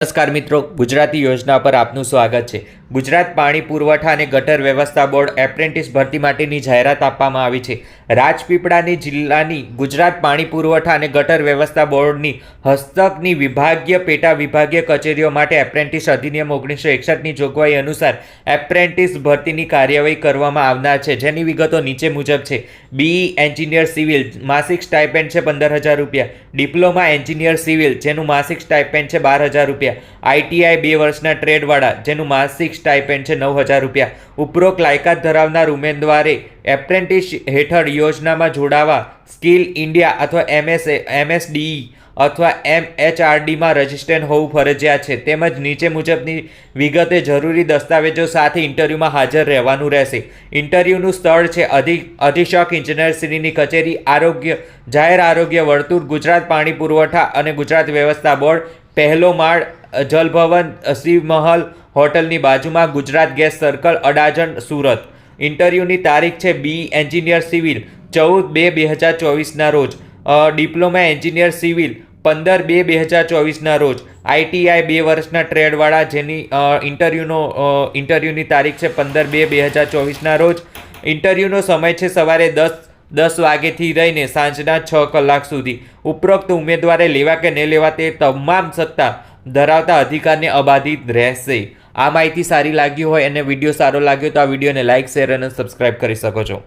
નમસ્કાર મિત્રો ગુજરાતી યોજના પર આપનું સ્વાગત છે. ગુજરાત પાણી પુરવઠા અને ગટર વ્યવસ્થા બોર્ડ એપ્રેન્ટિસ ભરતી માટેની જાહેરાત આપવામાં આવી છે. રાજપીપળાની જિલ્લાની ગુજરાત પાણી પુરવઠા અને ગટર વ્યવસ્થા બોર્ડની હસ્તકની વિભાગીય પેટા વિભાગીય કચેરીઓ માટે એપ્રેન્ટિસ અધિનિયમ ઓગણીસો એકસઠની જોગવાઈ અનુસાર એપ્રેન્ટિસ ભરતીની કાર્યવાહી કરવામાં આવનાર છે. જેની વિગતો નીચે મુજબ છે. બીઈ એન્જિનિયર સિવિલ, માસિક સ્ટાઇપેન્ડ છે પંદર હજાર રૂપિયા. ડિપ્લોમા એન્જિનિયર સિવિલ, જેનું માસિક સ્ટાઇપેન્ડ છે બાર હજાર રૂપિયા. આઈટીઆઈ બે વર્ષના ટ્રેડવાળા, જેનું માસિક સ્ટાઇપેન્ડ છે નવ હજાર રૂપિયા. ઉપરોક્ત લાયકાત ધરાવનાર ઉમેદવારે એપ્રેન્ટિસ હેઠળ યોજનામાં જોડાવા સ્કિલ ઇન્ડિયા અથવા એમએસ એમએસડીઈ અથવા એમ એચઆરડીમાં રજિસ્ટ્રેડ હોવું ફરજિયાત છે. તેમજ નીચે મુજબની વિગતે જરૂરી દસ્તાવેજો સાથે ઇન્ટરવ્યૂમાં હાજર રહેવાનું રહેશે. ઇન્ટરવ્યૂનું સ્થળ છે અધિક અધિક્ષક ઇજનેરશ્રીની કચેરી, આરોગ્ય જાહેર આરોગ્ય વર્તુળ, ગુજરાત પાણી પુરવઠા અને ગુજરાત વ્યવસ્થા બોર્ડ, પહેલો માળ જલભવન શિવમહલ હોટલની બાજુમાં ગુજરાત ગેસ સર્કલ, અડાજણ, સુરત. ઇન્ટરવ્યૂની તારીખ છે બી, એન્જિનિયર સિવિલ, ચૌદ બે બે હજાર ચોવીસના રોજ. ડિપ્લોમા એન્જિનિયર સિવિલ, પંદર બે બે હજાર ચોવીસના રોજ. આઈટીઆઈ બે વર્ષના ટ્રેડવાળા જેની ઇન્ટરવ્યૂનો ઇન્ટરવ્યૂની તારીખ છે પંદર બે બે હજાર ચોવીસના રોજ. ઇન્ટરવ્યૂનો સમય છે સવારે દસ દસ વાગેથી રહીને સાંજના છ કલાક સુધી. ઉપરોક્ત ઉમેદવારે લેવા કે નહીં લેવા તે તમામ સત્તા ધરાવતા અધિકારને અબાધિત રહેશે. આ માહિતી સારી લાગી હોય અને વીડિયો સારો લાગ્યો તો આ વિડીયોને લાઇક શેર અને સબસ્ક્રાઇબ કરી શકો છો.